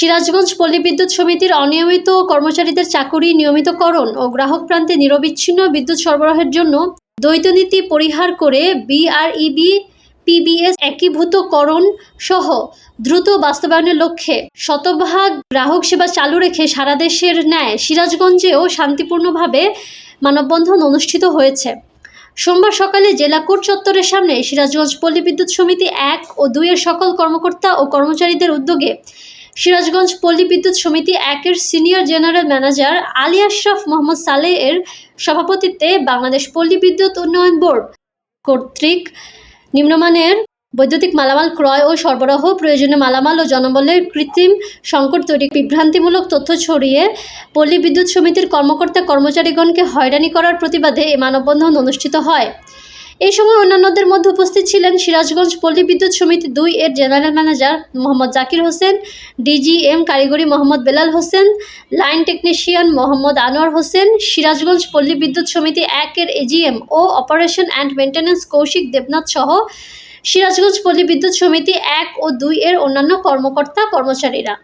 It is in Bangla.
সিরাজগঞ্জ পল্লী বিদ্যুৎ সমিতির অনিয়মিত কর্মচারীদের চাকুরি নিয়মিতকরণ ও গ্রাহক প্রান্তে নিরবিচ্ছিন্ন বিদ্যুৎ সরবরাহের জন্য দ্বৈত নীতি পরিহার করে বিআরইবি পিবিএস একীভূতকরণ সহ দ্রুত বাস্তবায়নের লক্ষ্যে শতভাগ গ্রাহক সেবা চালু রেখে সারা দেশের ন্যায় সিরাজগঞ্জেও শান্তিপূর্ণভাবে মানববন্ধন অনুষ্ঠিত হয়েছে। সোমবার সকালে জেলা কোর্ট চত্বরের সামনে সিরাজগঞ্জ পল্লী বিদ্যুৎ সমিতি এক ও দুইয়ের সকল কর্মকর্তা ও কর্মচারীদের উদ্যোগে সিরাজগঞ্জ পল্লী বিদ্যুৎ সমিতি একের senior general manager Ali Ashraf Mohammad Saleh এর সভাপতিত্বে বাংলাদেশ পল্লী বিদ্যুৎ উন্নয়ন বোর্ড কর্তৃক নিম্নমানের বৈদ্যুতিক মালামাল ক্রয় ও সরবরাহ, প্রয়োজনীয় মালামাল ও জনবলের কৃত্রিম সংকট তৈরি, বিভ্রান্তিমূলক তথ্য ছড়িয়ে পল্লী বিদ্যুৎ সমিতির কর্মকর্তা কর্মচারীগণকে হয়রানি করার প্রতিবাদে এ মানববন্ধন অনুষ্ঠিত হয়। এই সময় অন্যান্যদের মধ্যে উপস্থিত ছিলেন সিরাজগঞ্জ পল্লী বিদ্যুৎ সমিতি দুই এর general manager Mohammad Zakir Hossain DGM কারিগরি মোহাম্মদ বেলাল হোসেন, লাইন টেকনিশিয়ান মোহাম্মদ আনোয়ার হোসেন, সিরাজগঞ্জ পল্লী বিদ্যুৎ সমিতি এক এর AGM O operation and maintenance Koushik Debnath সহ সিরাজগঞ্জ পল্লী বিদ্যুৎ সমিতি এক ও দুই এর অন্যান্য কর্মকর্তা কর্মচারীরা